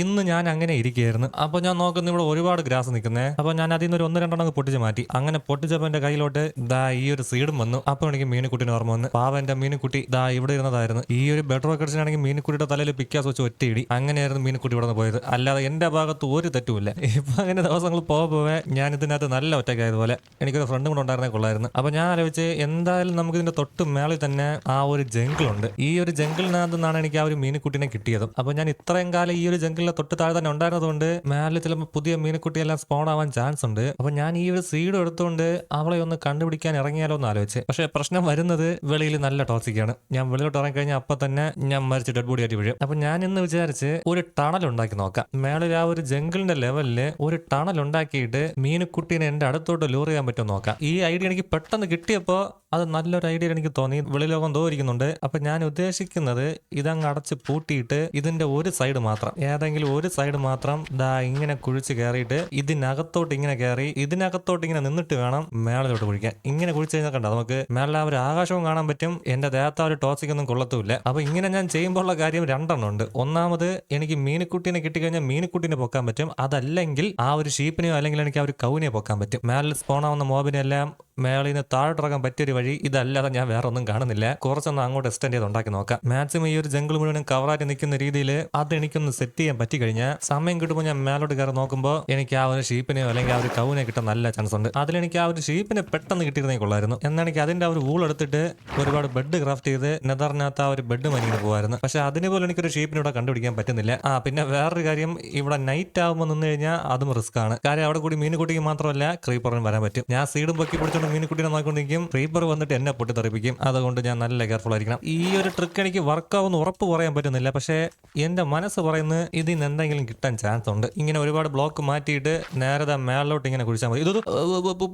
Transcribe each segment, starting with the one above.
ഇന്ന് ഞാൻ അങ്ങനെ ഇരിക്കുകയായിരുന്നു. അപ്പോൾ ഞാൻ നോക്കുന്നു ഇവിടെ ഒരുപാട് ഗ്രാസ് നിൽക്കുന്നേ. അപ്പോൾ ഞാൻ അതിൽ നിന്ന് ഒരു ഒന്ന് രണ്ടെണ്ണം പൊട്ടിച്ച് മാറ്റി. അങ്ങനെ പൊട്ടിച്ചപ്പോൾ എന്റെ കയ്യിലോട്ട് ദാ ഈ ഒരു സീഡും വന്നു. അപ്പോൾ എനിക്ക് മീനുക്കുട്ടിന് ഓർമ്മ വന്നു. പാവ എന്റെ മീനുക്കുട്ടി ദാ ഇവിടെ ഇരുന്നതായിരുന്നു. ഈ ഒരു ബെഡ് റോക്കറ്റ്സിനാണെങ്കിൽ മീനുക്കുട്ടിയുടെ തലയിൽ പിക്കാസ് വെച്ച് ഒറ്റയിടി അങ്ങനെയായിരുന്നു മീനുക്കുട്ടി ഇവിടെ പോയത്. അല്ലാതെ എന്റെ ഭാഗത്ത് ഒരു തെറ്റുമില്ല ഇപ്പൊ അങ്ങനെ ദിവസങ്ങൾ പോകെ ഞാൻ ഇതിനകത്ത് നല്ല ഒറ്റയ്ക്കായതുപോലെ എനിക്കൊരു ഫ്രണ്ട് കൂടെ ഉണ്ടായിരുന്നേ കൊള്ളായിരുന്നു. അപ്പോൾ ഞാൻ ആലോചിച്ച് എന്തായാലും നമുക്ക് ഇതിന്റെ തൊട്ട് മേളിൽ തന്നെ ആ ഒരു ജംഗിൾ ഉണ്ട് ഈ ഒരു ജംഗിളിനകത്ത് നിന്നാണ് എനിക്ക് ആ ഒരു മീനുക്കുട്ടിനെ കിട്ടിയത്. അപ്പോൾ ഞാൻ ഇത്രയും കാലം ഈ ഒരു ജംഗിളിലെ തൊട്ട് താഴെ തന്നെ ഉണ്ടായിരുന്നതുകൊണ്ട് മേലെ ചിലപ്പോൾ പുതിയ മീനക്കുട്ടിയെല്ലാം സ്പോൺ ആവാൻ ചാൻസ് ഉണ്ട്. അപ്പൊ ഞാൻ ഈ ഒരു സീഡ് എടുത്തുകൊണ്ട് അവളെ ഒന്ന് കണ്ടുപിടിക്കാൻ ഇറങ്ങിയാലോ എന്ന് ആലോചിച്ച്. പക്ഷേ പ്രശ്നം വരുന്നത് വെളിയിൽ നല്ല ടോക്സിക്കാണ് ഞാൻ വെളിയിലോട്ട് ഇറങ്ങി കഴിഞ്ഞാൽ അപ്പൊ തന്നെ ഞാൻ മരിച്ച് ഡെഡ് ബോഡി ആയിട്ട് വീഴും. അപ്പൊ ഞാൻ ഇന്ന് വിചാരിച്ച് ഒരു ടണൽ ഉണ്ടാക്കി നോക്കാം. മേളിൽ ആ ഒരു ജംഗിളിന്റെ ലെവലിൽ ഒരു ടണൽ ഉണ്ടാക്കിയിട്ട് മീനക്കുട്ടീനെ എന്റെ അടുത്തോട്ട് ലൂർ ചെയ്യാൻ പറ്റുമോ നോക്കാം. ഈ ഐഡിയ എനിക്ക് പെട്ടെന്ന് കിട്ടിയപ്പോൾ അത് നല്ലൊരു ഐഡിയ എനിക്ക് തോന്നി. വെളിലോകം തോന്നിയിരിക്കുന്നുണ്ട് അപ്പൊ ഞാൻ ഉദ്ദേശിക്കുന്നത് ഇതങ്ങ് അടച്ച് പൂട്ടിയിട്ട് ഇതിന്റെ ഒരു സൈഡ് മാത്രം. ഏതെങ്കിലും ഒരു സൈഡ് മാത്രം ദാ ഇങ്ങനെ കുഴിച്ച് കയറിയിട്ട് ഇതിനകത്തോട്ട് ഇങ്ങനെ കയറി ഇതിനകത്തോട്ട് ഇങ്ങനെ നിന്നിട്ട് വേണം മേളിലോട്ട് കുഴിക്കാൻ. ഇങ്ങനെ കുഴിച്ച് കഴിഞ്ഞാൽ കണ്ടോ? നമുക്ക് മേളിൽ ഒരു ആകാശവും കാണാൻ പറ്റും. എന്റെ ദേഹത്ത് ഒരു ടോസിക്കൊന്നും കൊള്ളത്തുമില്ല. അപ്പൊ ഇങ്ങനെ ഞാൻ ചെയ്യുമ്പോഴുള്ള കാര്യം രണ്ടെണ്ണം ഉണ്ട്. ഒന്നാമത് എനിക്ക് മീനുക്കുട്ടീനെ കിട്ടിക്കഴിഞ്ഞാൽ മീനുക്കുട്ടീനെ പൊക്കാൻ പറ്റും. അതല്ലെങ്കിൽ ആ ഒരു ഷീപ്പിനെയോ അല്ലെങ്കിൽ എനിക്ക് ആ ഒരു കൗവിനെ പൊക്കാൻ പറ്റും. മേളിൽ സ്പോണാവുന്ന മോബിനെല്ലാം മേളിൽ നിന്ന് പറ്റിയ ഒരു വഴി ഇതല്ലാതെ ഞാൻ വേറെ ഒന്നും കാണുന്നില്ല. കുറച്ചൊന്ന് അങ്ങോട്ട് എക്സ്റ്റെൻഡ് ചെയ്ത് ഉണ്ടാക്കി നോക്കാം. മാക്സിമം ഈ ഒരു ജംഗിൾ മുഴുവനും കവറായിട്ട് നിൽക്കുന്ന രീതിയിൽ അത് എനിക്കൊന്ന് സെറ്റ് ചെയ്യാൻ പറ്റി കഴിഞ്ഞാൽ സമയം കിട്ടുമ്പോൾ ഞാൻ മേലോട്ട് കയറി നോക്കുമ്പോൾ എനിക്ക് ആ ഒരു ഷീപ്പിനെയോ അല്ലെങ്കിൽ ആ ഒരു കൗവിനെ കിട്ടാൻ നല്ല ചാൻസ് ഉണ്ട്. അതിലെനിക്ക് ആ ഒരു ഷീപ്പിനെ പെട്ടെന്ന് കിട്ടിയിരുന്നേ കൊള്ളായിരുന്നു. എന്നാൽ എനിക്ക് അതിന്റെ ആ ഒരു വൂൾ എടുത്തിട്ട് ഒരുപാട് ബെഡ് ക്രാഫ്റ്റ് ചെയ്ത് നെതറിനകത്ത് ആ ഒരു ബെഡ് മനിങ്ങനെ പോകുമായിരുന്നു പക്ഷെ അതിന് പോലും എനിക്കൊരു ഷീപ്പിനെ ഇവിടെ കണ്ടുപിടിക്കാൻ പറ്റുന്നില്ല. ആ പിന്നെ വേറൊരു കാര്യം ഇവിടെ നൈറ്റ് ആകുമ്പോൾ നിന്ന് കഴിഞ്ഞാൽ അതും റിസ്ക് ആണ്. കാര്യം അവിടെ കൂടി മീനുകുട്ടിക്ക് മാത്രമല്ല ക്രീപ്പറിന് വരാൻ പറ്റും. ഞാൻ സീഡും പൊക്കി പിടിച്ചോണ്ട് മീനുകുട്ടിനെ നോക്കിക്കൊണ്ടിരിക്കും. ക്രീപ്പർ വന്നിട്ട് എന്നെ പൊട്ടിത്തെറിപ്പിക്കും. അതുകൊണ്ട് ഞാൻ നല്ല കെയർഫുൾ ആയിരിക്കണം. ഈ ഒരു ട്രിക്ക് എനിക്ക് വർക്ക് വർക്കാവുന്ന ഉറപ്പ് പറയാൻ പറ്റുന്നില്ല. പക്ഷേ എന്റെ മനസ്സ് പറയുന്നത് ഇതിൽ നിന്ന് എന്തെങ്കിലും കിട്ടാൻ ചാൻസ് ഉണ്ട്. ഇങ്ങനെ ഒരുപാട് ബ്ലോക്ക് മാറ്റിയിട്ട് നേരത്തെ മേളിലോട്ട് ഇങ്ങനെ കുഴിച്ചാൽ മതി. ഇതൊരു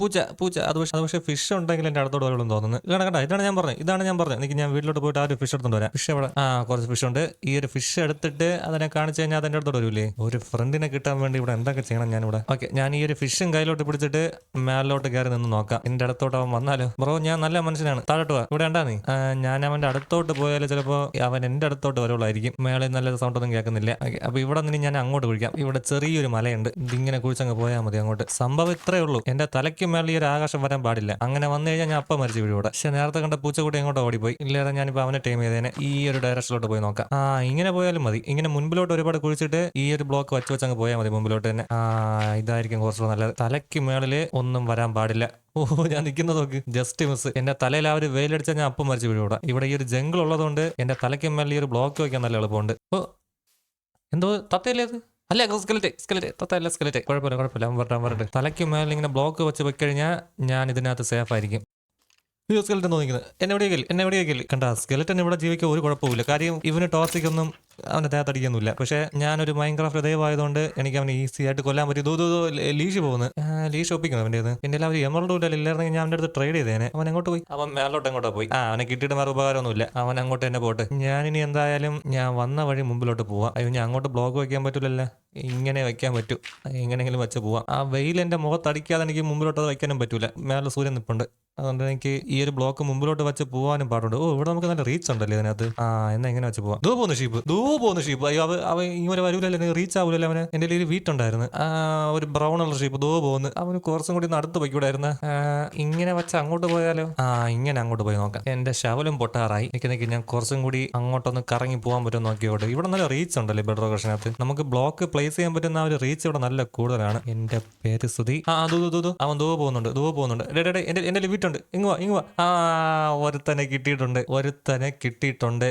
പൂച്ച പൂച്ച. അത് പക്ഷേ അത് പക്ഷേ ഫിഷ് ഉണ്ടെങ്കിൽ എന്റെ അടുത്തോട് വരുള്ളൂ തോന്നുന്നു. ഇതാണ് കേട്ടോ ഇതാണ് ഞാൻ പറഞ്ഞത്. ഇതാണ് ഞാൻ പറഞ്ഞത്. എനിക്ക് ഞാൻ വീട്ടിലോട്ട് പോയിട്ട് ആ ഒരു ഫിഷ് എടുത്തോണ്ട് വരാം. ഫിഷ് എവിടെ? ആ കുറച്ച് ഫിഷ് ഉണ്ട്. ഈ ഒരു ഫിഷ് എടുത്തിട്ട് അതിനെ കാണിച്ചു കഴിഞ്ഞാൽ അതിന്റെ അടുത്തോട് വരൂലേ ഒരു ഫ്രണ്ടിനെ കിട്ടാൻ വേണ്ടി ഇവിടെ എന്തൊക്കെ ചെയ്യണം ഞാൻ ഇവിടെ ഓക്കെ ഞാൻ ഈ ഒരു ഫിഷും കയ്യിലോട്ട് പിടിച്ചിട്ട് മേളിലോട്ട് കയറി നിന്ന് നോക്കാം. എന്റെ അടുത്തോട്ട് അവൻ വന്നാലോ? ബ്രോ ഞാൻ നല്ല മനുഷ്യനാണ്. താഴോട്ട് പോവാ ഇവിടെ ഉണ്ടാ നീ? ഞാൻ അവന്റെ അടുത്തോട്ട് പോയാൽ ചിലപ്പോ അവൻ എന്റെ അടുത്തോട്ട് വരുള്ളായിരിക്കും. മേളിൽ നല്ല സൗണ്ട് ഒന്നും കേൾക്കുന്നില്ല. അപ്പൊ ഇവിടെ നിന്ന് ഞാൻ അങ്ങോട്ട് കുഴിക്കാം. ഇവിടെ ചെറിയൊരു മലയുണ്ട്. ഇതിങ്ങനെ കുഴിച്ചങ്ങ് പോയാൽ മതി അങ്ങോട്ട്. സംഭവം ഇത്രേ ഉള്ളൂ. എന്റെ തലയ്ക്ക് മേളിൽ ഒരു ആകാശം വരാൻ പാടില്ല. അങ്ങനെ വന്നു കഴിഞ്ഞാൽ ഞാൻ അപ്പം മരിച്ചു വീഴും ഇവിടെ. പക്ഷെ നേരത്തെ കണ്ട പൂച്ചക്കുട്ടി അങ്ങോട്ട് ഓടിപ്പോയി. ഇല്ലാതെ ഞാനിപ്പോ അവനെ ടൈം ചെയ്തേനെ. ഈ ഒരു ഡയറക്ഷനിലോട്ട് പോയി നോക്കാം. ആ ഇങ്ങനെ പോയാലും മതി. ഇങ്ങനെ മുൻപിലോട്ട് ഒരുപാട് കുഴിച്ചിട്ട് ഈ ഒരു ബ്ലോക്ക് വെച്ച് വെച്ചങ്ങ് പോയാൽ മതി മുമ്പിലോട്ട് തന്നെ. ആ ഇതായിരിക്കും കുറച്ചുകൂടെ നല്ലത്. തലയ്ക്ക് മേളിൽ ഒന്നും വരാൻ പാടില്ല. ഓ ഞാൻ നിൽക്കുന്നത് നോക്ക്. ജസ്റ്റ് മിസ് എന്റെ തലയിൽ ആ ഒരു വെയിലടിച്ചാൽ ഞാൻ അപ്പം മരിച്ചു വീഴും ഇവിടെ. ഈ ഒരു ജംഗിൾ ഉള്ളതുകൊണ്ട് എന്റെ തലയ്ക്ക് മേലെ ഈ ഒരു ബ്ലോക്ക് വയ്ക്കാൻ നല്ല എളുപ്പമുണ്ട്. ഓ എന്തോ തത്തയല്ലേ അത്? അല്ല സ്കെലറ്റ് സ്കെലറ്റ് തത്തയല്ല സ്കെലറ്റ് കുഴപ്പമില്ല കുഴപ്പമില്ല. അവൻ വരട്ടെ തലയ്ക്ക് മേലെ ഇങ്ങനെ ബ്ലോക്ക് വെച്ച് വെക്കഴിഞ്ഞാൽ ഞാൻ ഇതിനകത്ത് സേഫ് ആയിരിക്കും. സ്കെലറ്റ് സ്കെലറ്റൻ തോന്നിക്കുന്നത്. എന്നെ എവിടെയെങ്കിലും എന്നെ എവിടെയെങ്കിലും കണ്ട സ്കെലറ്റൻ ഇവിടെ ജീവിക്കാൻ ഒരു കുഴപ്പമില്ല കാര്യം ഇവന് ടോർച്ചിക്കൊന്നും അവന്റെ ദേഹത്തടിക്കൊന്നുമില്ല. പക്ഷേ ഞാനൊരു മൈൻക്രാഫ്റ്റ് ഹൃദയമായതുകൊണ്ട് എനിക്ക് അവനെ ഈസി ആയിട്ട് കൊല്ലാൻ പറ്റി. ദോ ദോ ലീഷ് പോകുന്നു. ലീഷ് ഒപ്പിക്കുന്നു അവന്റെ എന്റെ എല്ലാം ഒരു എമറൽഡ് ഇല്ല ഇല്ലായിരുന്നെങ്കിൽ ഞാൻ അവന്റെ അടുത്ത് ട്രേഡ് ചെയ്തേനെ. അവൻ എങ്ങോട്ട് പോയി? അവൻ മേലോട്ട് എങ്ങോട്ടോ പോയി? ആ അവനെ കിട്ടിയിട്ട് വേറെ ഉപകാരമൊന്നുമില്ല. അവൻ അങ്ങോട്ട് തന്നെ പോട്ടെ. ഞാനിനി എന്തായാലും ഞാൻ വന്ന വഴി മുമ്പിലോട്ട് പോവാം. അയ്യോ ഞാൻ അങ്ങോട്ട് ബ്ലോക്ക് വയ്ക്കാൻ പറ്റില്ലല്ലോ ഇങ്ങനെ വെക്കാൻ പറ്റും. എങ്ങനെയെങ്കിലും വെച്ച് പോവാം. ആ വെയിൽ എന്റെ മുഖത്തടിക്കാതെ എനിക്ക് മുമ്പിലോട്ട് വയ്ക്കാനും പറ്റൂല. മേലെ സൂര്യൻ നിപ്പുണ്ട്. അതുകൊണ്ട് എനിക്ക് ഈ ഒരു ബ്ലോക്ക് മുമ്പിലോട്ട് വെച്ച് പോവാനും പാടുണ്ട്. ഓ ഇവിടെ നമുക്ക് നല്ല റീച്ച് ഉണ്ടല്ലേ ഇതിനകത്ത്? ആ എന്നാ എങ്ങനെ വെച്ച് പോവാം. ദൂ പോകുന്നു ഷീപ്പ് ദൂ പോകുന്നു ഷീപ്പ് അയ്യോ അവ അവ ഇങ്ങനെ വരൂലല്ലേ റീച്ച് ആവൂലല്ലേ അവന്. എന്റെ ഒരു വീട്ടുണ്ടായിരുന്നു. ഒരു ബ്രൗൺ ഉള്ള ഷീപ്പ് ദോ പോകുന്നു. അവന് കുറച്ചും കൂടി നടത്ത് പോയിക്കൂടായിരുന്നു. ഇങ്ങനെ വെച്ച് അങ്ങോട്ട് പോയാലോ? ആ ഇങ്ങനെ അങ്ങോട്ട് പോയി നോക്കാം. എന്റെ ശവലും പൊട്ടാറായി. എനിക്ക് നിൽക്കി ഞാൻ കുറച്ചും കൂടി അങ്ങോട്ടൊന്ന് കറങ്ങി പോകാൻ പറ്റും നോക്കിയോട്ടെ ഇവിടെ നല്ല റീച്ച് ഉണ്ടല്ലേ ബെഡ് റോക്കേഷനകത്ത് നമുക്ക് ബ്ലോക്ക് പ്ലേസ് ചെയ്യാൻ പറ്റുന്ന ആ ഒരു റീച്ച് ഇവിടെ നല്ല കൂടുതലാണ്. എന്റെ പേര് സ്തുതി ആ ദൂ ദൂ, ദൂ അവൻ ദൂ പോകുന്നുണ്ട് ദൂ പോകുന്നുണ്ട്. ഡേ, എന്റെ എന്റെ വീട്ടുണ്ട്. ഉണ്ട് ഇങ്ങ് വാ ഇങ്ങ് വാ. ആ ഒരുത്തനെ കിട്ടിയിട്ടുണ്ട് ഒരുത്തനെ കിട്ടിയിട്ടുണ്ട്.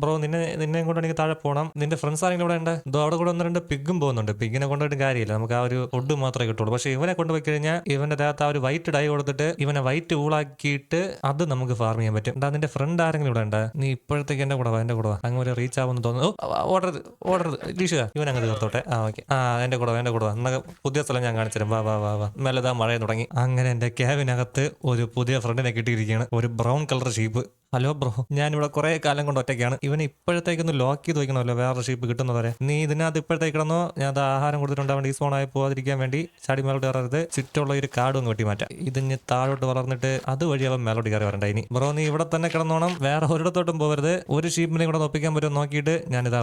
ബ്രോ നിന്നെ നിന്നെ കൊണ്ട് എനിക്ക് താഴെ പോകണം നിന്റെ ഫ്രണ്ട്സ് ആരെങ്കിലും ഇവിടെ ഉണ്ട്? ഇതോ അവിടെ കൂടെ ഒന്ന് രണ്ട് പിഗും പോകുന്നുണ്ട്. പിഗിനെ കൊണ്ടുപോയിട്ട് കാര്യമില്ല. നമുക്ക് ആ ഒരു ഫുഡ് മാത്രമേ കിട്ടുള്ളൂ. പക്ഷെ ഇവനെ കൊണ്ടുപോയി കഴിഞ്ഞാൽ ഇവന്റെ ദേഹത്ത് ആ ഒരു വൈറ്റ് ഡൈ കൊടുത്തിട്ട് ഇവനെ വൈറ്റ് ഊളാക്കിയിട്ട് അത് നമുക്ക് ഫാർം ചെയ്യാൻ പറ്റും. എന്താ നിന്റെ ഫ്രണ്ട് ആരെങ്കിലും ഇവിടെ ഉണ്ട്? നീ ഇപ്പോഴത്തേക്ക് എന്റെ കൂടെ എന്റെ കൂടെ അങ്ങനെ അങ്ങ് ഒരു റീച്ച് ആവുമെന്ന് തോന്നുന്നു. ഓർഡർ ഓടരുത് ഓടരുത് ലീഷ ഇവൻ അങ്ങ് തീർത്തോട്ടെ. ആ ഓക്കെ ആ എന്റെ കൂടെ എന്റെ കൂടെ വാ. എന്നാ പുതിയ സ്ഥലം ഞാൻ കാണിച്ചു വാ വാ വാ വാ. മെല്ലതാ മഴ തുടങ്ങി. അങ്ങനെ എന്റെ ക്യാബിനകത്ത് ഒരു പുതിയ ഫ്രണ്ടിനെ കിട്ടിയിരിക്കുകയാണ്. ഒരു brown colour sheep hello bro. ഞാനിവിടെ കുറെ കാലം കൊണ്ട് ഒറ്റയ്ക്കാണ്. ഇവന് ഇപ്പോഴത്തേക്കൊന്ന് ലോക്ക് ചെയ്ത് വയ്ക്കണമല്ലോ വേറെ ഷീപ്പ് കിട്ടുന്നവരെ നീ ഇതിനകത്ത് ഇപ്പോഴത്തേക്ക് കിടന്നോ. ഞാൻ ആഹാരം കൊടുത്തിട്ടുണ്ട്. അവൻ ഡീസ്പോൺ ആയി പോകാതിരിക്കാൻ വേണ്ടി ചാടി മേലോട്ട് കയറരുത്. ചുറ്റുള്ള ഒരു കാർഡ് ഒന്ന് വെട്ടി മാറ്റാം. ഇതിന് താഴോട്ട് വളർന്നിട്ട് അതുവഴി അവൻ മേലോട്ട് കയറി വരണ്ട ഇനി. ബ്രോ നീ ഇവിടെ തന്നെ കിടന്നോണം. വേറെ ഒരിടത്തോട്ടും പോകരുത് ഒരു ഷീപ്പിനെ കൂടെ ഒപ്പിക്കാൻ പറ്റുമോ നോക്കിയിട്ട്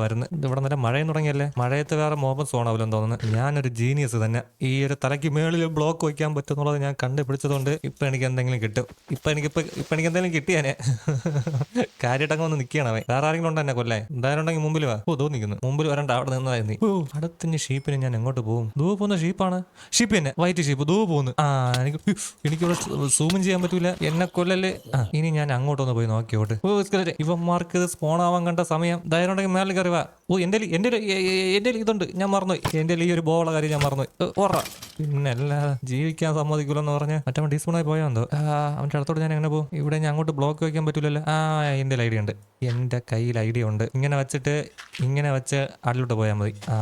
വരുന്നത് ഇത് ഇവിടെ നല്ല മഴയും തുടങ്ങിയല്ലേ? മഴയത്ത് വേറെ മോപ്പം സോണാവില്ലെന്ന് തോന്നുന്നു. ഞാനൊരു ജീനിയസ് തന്നെ. ഈ ഒരു തലയ്ക്ക് മേളിൽ ബ്ലോക്ക് വയ്ക്കാൻ പറ്റുന്നുള്ളത് ഞാൻ കണ്ടുപിടിച്ചതുകൊണ്ട് ഇപ്പൊ എനിക്ക് എന്തെങ്കിലും കിട്ടും. ഇപ്പൊ എനിക്ക് ഇപ്പൊ ഇപ്പൊ എനിക്ക് എന്തെങ്കിലും കിട്ടിയാനെ. കാര്യമായിട്ടങ്ങ് വന്ന് നിൽക്കണം അവൻ. വേറെ ആരെങ്കിലും ഉണ്ടോ എന്നെ കൊല്ലേ? എന്തായാലും ഉണ്ടെങ്കിൽ മുമ്പിൽ വാ. ഓ തോന്നിക്കുന്നു മുമ്പിൽ വരണ്ട അവിടെ നിന്നായിരുന്നു. ഓ അടുത്തിന് ഷീപ്പിന് ഞാൻ എങ്ങോട്ട് പോകും ദൂ പോകുന്ന ഷീപ്പാണ്. ഷീപ്പ് തന്നെ വൈറ്റ് ഷീപ്പ്. ദൂ പോകുന്നു. ആ എനിക്ക് എനിക്ക് എനിക്കിവിടെ സൂമും ചെയ്യാൻ പറ്റൂല. എന്നെ കൊല്ലല്ലേ? ആ ഇനി ഞാൻ അങ്ങോട്ടൊന്ന് പോയി നോക്കിയോട്ട്. ഓ ഇവന്മാർക്ക് ഇത് ആവാൻ കണ്ട സമയം. ഉണ്ടെങ്കിൽ മേളിൽ കയറി ഓ എന്റെ എന്റെ എന്റെ ഇതുണ്ട്. ഞാൻ മറന്നുപോയി എന്റെ ഈ ഒരു ബോള കാര്യം ഞാൻ മറന്നുപോയി ഓറ പിന്നെ അല്ലാതെ ജീവിക്കാൻ സമ്മതിക്കൂലെന്ന് പറഞ്ഞ് മറ്റവൻ ഡീസ്പൂണായി പോയാ എന്തോ. അവന്റെ അടുത്തോട് ഞാൻ എങ്ങനെ പോകും? ഇവിടെ ഞാൻ അങ്ങോട്ട് ബ്ലോക്ക് വയ്ക്കാൻ പറ്റൂലല്ലോ. ആ എന്റെ ഐഡിയ ഉണ്ട്. എന്റെ കയ്യിൽ ഐഡിയ ഉണ്ട്. ഇങ്ങനെ വെച്ചിട്ട് ഇങ്ങനെ വെച്ച് അടിലോട്ട് പോയാൽ മതി. ആ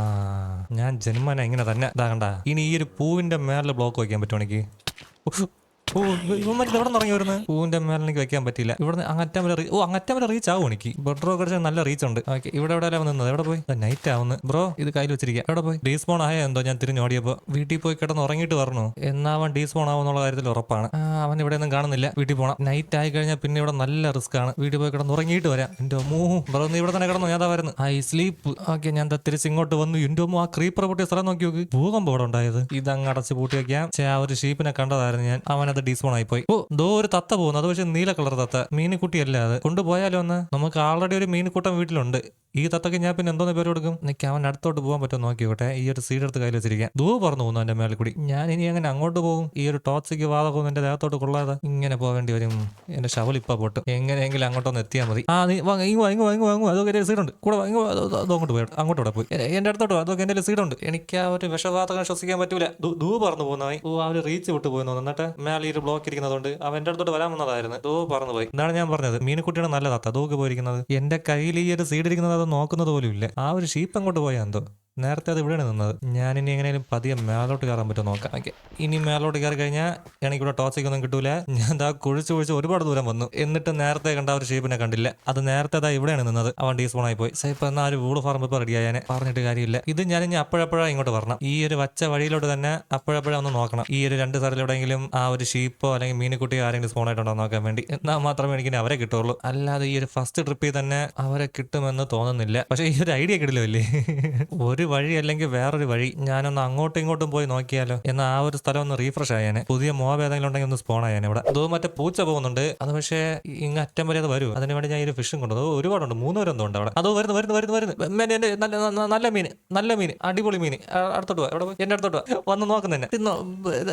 ഞാൻ ജന്മന ഇങ്ങനെ തന്നെ. ഇതാകണ്ട ഇനി ഈ ഒരു പൂവിന്റെ മേലെ ബ്ലോക്ക് വയ്ക്കാൻ പറ്റുമോ നിന്ന് ഇറങ്ങി വരുന്നത് പൂവിന്റെ മേലെ എനിക്ക് വെക്കാൻ പറ്റില്ല ഇവിടെ അങ്ങറ്റം വരെ ഓ അങ്ങറ്റം വരെ റീച്ച് ആവും എനിക്ക്. ബെഡ്രോ കുറച്ച് നല്ല റീച്ച് ഉണ്ട്. ഓക്കെ ഇവിടെ എവിടെ നിന്നത്? എവിടെ പോയി? നൈറ്റ് ആവുന്നു. ബ്രോ ഇത് കയ്യിൽ വെച്ചിരിക്കുക എവിടെ പോയി? ഡീസ്പോൺ ആയ എന്തോ ഞാൻ തിരിഞ്ഞോടിയപ്പോ വീട്ടിൽ പോയി കിടന്ന് ഉറങ്ങിയിട്ട് പറഞ്ഞു എന്നാവൻ ഡീസ്പോൺ ആവുന്നുള്ള കാര്യത്തിൽ ഉറപ്പാണ്. അവൻ ഇവിടെ ഒന്നും കാണുന്നില്ല. വീട്ടിൽ പോകണം നൈറ്റ് ആയി കഴിഞ്ഞാൽ പിന്നെ ഇവിടെ നല്ല റിസ്ക് ആണ്. വീട്ടിൽ പോയി കിടന്ന് ഉറങ്ങിയിട്ട് വരാം. എന്റെ മൂ ബ്രോ ഇവിടെ തന്നെ കിടന്നു? ഞാൻ വരുന്നു. ഐ സ്ലീപ്പ് ഓക്കെ ഞാൻ തിരിച്ച് ഇങ്ങോട്ട് വന്നു. എന്റെ ആ ക്രീപ്പർ പൊട്ടിയ സ്ഥലം നോക്കി നോക്ക്. ഭൂകമ്പം ഇവിടെ ഉണ്ടായത്? ഇതങ്ങ് അടച്ച് പൂട്ടി വെക്കാം ആ ഒരു ഷീപ്പിനെ കണ്ടതായിരുന്നു ഞാൻ. അവനത് ഡീസ്പോൺ ആയി ആയിപ്പോയി. ഓ ദോ ഒരു തത്ത പോകുന്നു. അത് പക്ഷെ നീല കളർ തത്ത. മീനുകുട്ടിയല്ല അത്? കൊണ്ടുപോയാലോ ഒന്ന് നമുക്ക് ആൾറെഡി ഒരു മീനിക്കൂട്ടം വീട്ടിലുണ്ട്. ഈ തത്തക്ക് ഞാൻ പിന്നെ എന്തോന്ന് പേര് കൊടുക്കും? നിക്ക് അവൻ അടുത്തോട്ട് പോകാൻ പറ്റുമോ നോക്കിയോട്ടെ ഈ ഒരു സീഡ് എടുത്ത് കയ്യിൽ വെച്ചിരിക്കാൻ ദൂ പറഞ്ഞു പോകുന്നു എന്റെ മേളിൽ കൂടി. ഞാൻ ഇനി അങ്ങനെ അങ്ങോട്ട് പോകും. ഈ ഒരു ടോർച്ചിക്ക് വാതകവും എന്റെ ദേഹത്തോട്ട് കൊള്ളാതെ ഇങ്ങനെ പോകേണ്ടി വരും. എന്റെ ഷവൽ ഇപ്പൊ പോട്ട്. എങ്ങനെയെങ്കിലും അങ്ങോട്ടൊന്ന് എത്തിയാൽ മതി. ആ നീ ഇങ്ങ് വാ, ഇങ്ങ് വാ, ഇങ്ങ് വാ, അതൊക്കെ സീഡുണ്ട് കൂടെ വാ, ഇങ്ങ് വാ, അതോ- അതോ അങ്ങോട്ട് പോയി. അങ്ങോട്ട് ഇവിടെ പോയി. എന്റെ അടുത്തോട്ട് അതൊക്കെ എന്റെ സീഡുണ്ട് എനിക്ക് ആ ഒരു വിഷവാതകം ശ്വസിക്കാൻ പറ്റൂല. ദൂ- പറഞ്ഞു പോകുന്നവൻ ഓ അവർ റീച്ച് വിട്ടു പോയി എന്നിട്ട് മേലെ ഈ ഒരു ബ്ലോക്ക് ഇരിക്കുന്നതുകൊണ്ട് അവൻ എന്റെ അടുത്തോട്ട് വരാൻ വന്നതായിരുന്നു. ദൂ പറന്നു പോയി. എന്നാണ് ഞാൻ പറഞ്ഞത്. മീനുക്കുട്ടിയുടെ നല്ല തത്ത. ദൂക്ക് പോയിരിക്കുന്നത്. എന്റെ കയ്യിൽ ഈ ഒരു സീഡ് ഇരിക്കുന്നത് നോക്കുന്നത് പോലും ഇല്ല. ആ ഒരു ഷീപ്പ് അങ്ങോട്ട് പോയാ എന്തോ നേരത്തെ അത് ഇവിടെയാണ് നിന്നത്. ഞാൻ ഇനി എങ്ങനെയും പതിയെ മേലോട്ട് കയറാൻ പറ്റുമോ നോക്കാം. ഓക്കെ. ഇനി മേലോട്ട് കയറി കഴിഞ്ഞാൽ എനിക്കിവിടെ ടോർച്ചിക്ക് ഒന്നും കിട്ടൂല. ഞാൻ ദാ കുഴിച്ച് കുഴിച്ച് ഒരുപാട് ദൂരം വന്നു. എന്നിട്ട് നേരത്തെ കണ്ട ഒരു ഷീപ്പിനെ കണ്ടില്ല. അത് നേരത്തെ ദാ ഇവിടെയാണ് നിന്നത്. അവൻ ഡീസ് ഫോണായി പോയി. സേ ഇപ്പൊ എന്നാ ഒരു വൂൾ ഫാർം ഇപ്പൊ റെഡി ആയാനെ. പറഞ്ഞിട്ട് കാര്യമില്ല. ഇത് ഞാൻ ഇനി അപ്പോഴപ്പോഴാണ് ഇങ്ങോട്ട് വരണം. ഈ ഒരു വച്ച വഴിയിലോട്ട് തന്നെ അപ്പോഴപ്പോഴാണ് ഒന്ന് നോക്കണം. ഈ ഒരു രണ്ട് സ്ഥലത്തെവിടെയെങ്കിലും ആ ഒരു ഷീപ്പോ അല്ലെങ്കിൽ മീനുകുട്ടിയോ ആരെങ്കിലും സ്പോൺ ആയിട്ടുണ്ടോ നോക്കാൻ വേണ്ടി. എന്നാൽ മാത്രമേ എനിക്ക് അവരെ കിട്ടുള്ളൂ. അല്ലാതെ ഈ ഒരു ഫസ്റ്റ് ട്രിപ്പിൽ തന്നെ അവരെ കിട്ടുമെന്ന് തോന്നുന്നില്ല. പക്ഷേ ഈ ഒരു ഐഡിയ കിടിലല്ലേ ഒരു വഴി അല്ലെങ്കിൽ വേറൊരു വഴി ഞാനൊന്ന് അങ്ങോട്ടും ഇങ്ങോട്ടും പോയി നോക്കിയാലോ? എന്ന ആ ഒരു സ്ഥലം ഒന്ന് റീഫ്രഷ് ആയാനെ. പുതിയ മോബ് ഏതെങ്കിലും ഉണ്ടെങ്കിൽ ഒന്ന് സ്പോൺ ആയാനെ ഇവിടെ. അതോ മറ്റേ പൂച്ച പോകുന്നുണ്ട്. അത് പക്ഷേ ഇങ്ങ് അറ്റം വരെ അത് വരും. അതിന് വേണ്ടി ഞാൻ ഈ ഫിഷും കൊണ്ടു. ഒരുപാടുണ്ട്. മൂന്ന് പേരൊന്നും ഉണ്ട് അവിടെ. അതോ വരുന്നു വരുന്നു വരുന്നു വരുന്നു. നല്ല നല്ല മീൻ നല്ല മീൻ അടിപൊളി മീൻ അടുത്തോട്ട് പോവാ എവിടെ എന്റെ അടുത്തോട്ട് പോവാ വന്ന് നോക്കുന്നതന്നെ തിന്നോ.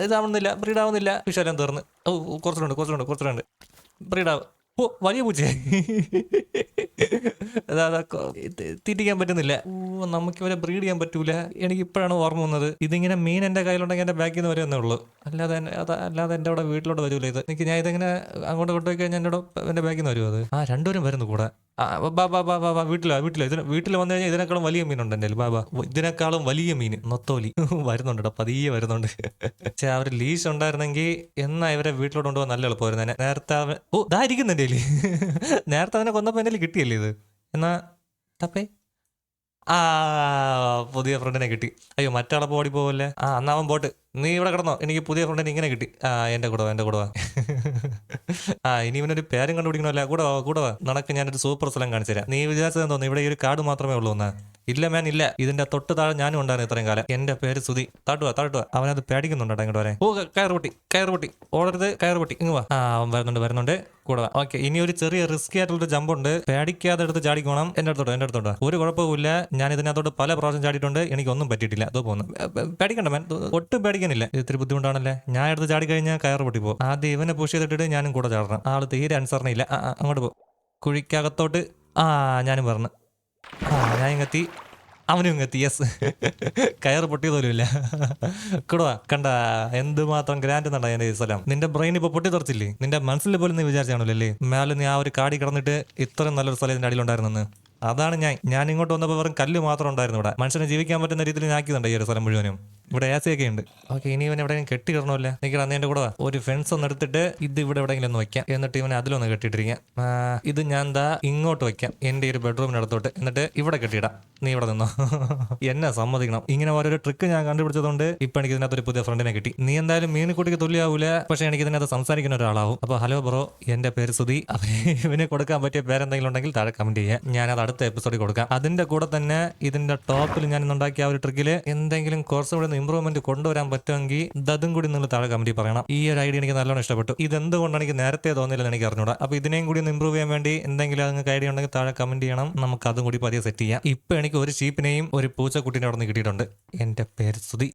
ഇതാവുന്നില്ല ബ്രീഡാവുന്നില്ല ഫിഷ് എല്ലാം തീർന്ന്. ഓ കുറച്ചുണ്ട് കുറച്ചുണ്ട് കുറച്ചുണ്ട് ബ്രീഡാവ് ഓ വലിയ പൂച്ചേ തിരിക്കാൻ പറ്റുന്നില്ല. ഓ നമുക്ക് ഇവരെ ബ്രീഡ് ചെയ്യാൻ പറ്റൂല. എനിക്ക് ഇപ്പോഴാണ് ഓർമ്മ വന്നത്. ഇതിങ്ങനെ മീൻ എന്റെ കയ്യിലുണ്ടെങ്കിൽ എന്റെ ബാക്കിൽ നിന്ന് വരുന്നേ ഉള്ളൂ. അല്ലാതെ അല്ലാതെ എന്റെ അവിടെ വീട്ടിലോട്ട് വരൂല ഇത്. എനിക്ക് ഞാൻ ഇതെങ്ങനെ അങ്ങോട്ട് കൊണ്ടുപോയി കഴിഞ്ഞാൽ എന്റെ എന്റെ ബാക്കിൽ നിന്ന് വരുമോ അത്. ആ രണ്ടുപേരും വരുന്നു കൂടെ. ബാ ബാ ബാ ബാ വീട്ടിലോ വീട്ടിലോ. ഇതിന് വീട്ടിൽ വന്നു കഴിഞ്ഞാൽ ഇതിനേക്കാളും വലിയ മീനുണ്ട് എന്റെ ബാ ബാ ഇതിനേക്കാളും വലിയ മീൻ നൊത്തോലി. വരുന്നുണ്ട് പതിയെ വരുന്നുണ്ട്. പക്ഷെ അവർ ലീസ് ഉണ്ടായിരുന്നെങ്കിൽ എന്നാ ഇവരെ വീട്ടിലോട്ട് കൊണ്ടുപോകാൻ നല്ല എളുപ്പമായിരുന്നു. നേരത്തെ അവൻ ഓ ഇതാ ഇരിക്കുന്നു എന്റെ നേരത്തെ അവനെ കൊന്നപ്പോൾ എന്റെ കിട്ടിയല്ലേ ഇത്? എന്നാ തപ്പേ. ആ പുതിയ ഫ്രണ്ടിനെ കിട്ടി. അയ്യോ മറ്റാളെ പോടി പോവല്ലേ? ആ എന്നാ അവൻ പോട്ട്. നീ ഇവിടെ കിടന്നോ. എനിക്ക് പുതിയ ഫ്രണ്ട് ഇങ്ങനെ കിട്ടി. ആ എന്റെ കൂടെ എന്റെ കൂടെ ആ ഇനി ഇവനൊരു പേരും കണ്ടുപിടിക്കണമല്ല കൂടെ കൂടെ നടക്ക് ഞാനൊരു സൂപ്പർ സ്ഥലം കാണിച്ചു തരാം. നീ വിചാരിച്ചത് തോന്നുന്നു ഇവിടെ ഈ ഒരു കാർഡ് മാത്രമേ ഉള്ളൂ എന്നാ. ഇല്ല മാൻ ഇല്ല. ഇതിന്റെ തൊട്ട് താഴെ ഞാനും ഉണ്ടായിരുന്നു ഇത്രയും കാലം. എന്റെ പേര് സുതി താട്ടുവാ താട്ടുവാ അവനത് പേടിക്കുന്നുണ്ടോ ഇങ്ങോട്ട് വരെ ഓ കയറുപൊട്ടി പൊട്ടി കയറ് പൊട്ടി. ഓടരുത് കയറുപൊട്ടി ഇങ്ങ് വാ. ആ അവൻ വരുന്നുണ്ട് വരുന്നുണ്ട്. കൂടെ ഓക്കെ ഇനി ഒരു ചെറിയ റിസ്ക് ആയിട്ടുള്ള ജമ്പ് ഉണ്ട്. പേടിക്കാതെ എടുത്ത് ചാടിക്കോണം. എന്റെ അടുത്തോട്ടോ എന്റെ അടുത്തോട്ടോ ഒരു കുഴപ്പമില്ല ഞാൻ ഇതിനകത്തോട്ട് പല പ്രാവശ്യം ചാടിയിട്ടുണ്ട്. എനിക്കൊന്നും പറ്റിയിട്ടില്ല. അതോ പോകുന്നു പേടിക്കണ്ട മാൻ ഒട്ടും പേടിക്കാനില്ല ഇത് ഇത്തിരി ബുദ്ധിമുട്ടാണല്ലേ? ഞാൻ എടുത്ത് ചാടി കഴിഞ്ഞാൽ കയറ് പൊട്ടി പോകും ആദ്യം ഇവനെ പുഷ് ചെയ്തിട്ടിട്ട് ഞാനും കൂടെ ചാടണം. ആൾ തീരെ അനുസരണയില്ല അങ്ങോട്ട് പോ. കുഴിക്കകത്തോട്ട്. ആ ഞാനും പറഞ്ഞു ആ ഞാൻ ഇങ്ങെത്തി അവനും ഇങ്ങെത്തി യെസ് കയറ് പൊട്ടിയതോലുമില്ല കുടവാ കണ്ട എന്തുമാത്രം ഗ്രാൻഡ് എന്നാ എന്റെ ഈ സ്ഥലം. നിന്റെ ബ്രെയിൻ ഇപ്പൊ പൊട്ടി തുറച്ചില്ലേ നിന്റെ മനസ്സിൽ പോലും നീ വിചാരിച്ചാണല്ലേ മേലെ നീ ആ ഒരു കാടി കിടന്നിട്ട് ഇത്രയും നല്ലൊരു സ്ഥലം ഇതിന്റെ അടിയിലുണ്ടായിരുന്നെന്ന്. അതാണ് ഞാൻ. ഞാൻ ഇങ്ങോട്ട് വന്നപ്പോൾ വെറും കല്ല് മാത്രം ഉണ്ടായിരുന്നു ഇവിടെ. മനുഷ്യനെ ജീവിക്കാൻ പറ്റുന്ന രീതിയിൽ ഞാൻ ആക്കിയതുണ്ട് ഈ ഒരു സ്ഥലം മുഴുവനും. ഇവിടെ ഒക്കെ ഉണ്ട്. ഓക്കെ ഇനി ഇവൻ എവിടെയെങ്കിലും കെട്ടിയിടണമല്ലേ എനിക്ക് അന്ന് എന്റെ കൂടെ. ഒരു ഫെൻസ് ഒന്ന് എടുത്തിട്ട് ഇത് ഇവിടെ എവിടെയെങ്കിലും ഒന്ന് വെക്കാം. എന്നിട്ട് ഇവൻ അതിലൊന്ന് കെട്ടിയിട്ടിരിക്കാം. ഇത് ഞാൻ ദാ ഇങ്ങോട്ട് വെക്കാം. എന്റെ ഒരു ബെഡ്റൂമിനടുത്തോട്ട് എന്നിട്ട് ഇവിടെ കെട്ടിയിടാം. നീ ഇവിടെ നിന്നോ? എന്നെ സമ്മതിക്കണം. ഇങ്ങനെ ഓരോരോ ട്രിക്ക് ഞാൻ കണ്ടുപിടിച്ചതുകൊണ്ട് ഇപ്പൊ എനിക്ക് ഇതിനകത്ത് ഒരു പുതിയ ഫ്രണ്ടിനെ കിട്ടി. നീ എന്തായാലും മീനുക്കുട്ടിക്ക് തുല്യാവൂല. പക്ഷെ എനിക്ക് ഇതിനകത്ത് സംസാരിക്കുന്ന ഒരാളാവും. അപ്പൊ ഹലോ ബ്രോ എന്റെ പേര് സുധി. അപ്പൊ ഇവന് കൊടുക്കാൻ പറ്റിയ പേരെന്തെങ്കിലും ഉണ്ടെങ്കിൽ താഴെ കമന്റ് ചെയ്യാം. ഞാൻ അത് അടുത്ത എപ്പിസോഡിൽ കൊടുക്കാം. അതിന്റെ കൂടെ തന്നെ ഇതിന്റെ ടോപ്പിൽ ഞാൻ ഇന്നുണ്ടാക്കിയ ആ ഒരു ട്രിക്കിൽ എന്തെങ്കിലും കുറച്ചും കൂടി ഇമ്പ്രൂവ്മെന്റ് കൊണ്ടുവരാൻ പറ്റുമെങ്കിൽ ഇത് കൂടി നിങ്ങൾ താഴെ കമന്റ് പറയണം. ഈ ഒരു ഐഡിയ എനിക്ക് നല്ലോണം ഇഷ്ടപ്പെട്ടു. ഇതെന്തുകൊണ്ടാണ് എനിക്ക് നേരത്തെ തോന്നില്ല എനിക്ക് അറിഞ്ഞൂടാ. അപ്പൊ ഇതിനെയും കൂടി ഒന്ന് ഇമ്പ്രൂവ് ചെയ്യാൻ വേണ്ടി എന്തെങ്കിലും നിങ്ങൾക്ക് ഐഡിയ ഉണ്ടെങ്കിൽ താഴെ കമന്റ് ചെയ്യണം. നമുക്ക് അതും കൂടി പതിയെ സെറ്റ് ചെയ്യാം. ഇപ്പൊ എനിക്ക് ഒരു ചീപ്പിനെയും ഒരു പൂച്ചക്കുട്ടീനെ അവിടെ നിന്ന് കിട്ടിയിട്ടുണ്ട്. എന്റെ പേര് സുധി.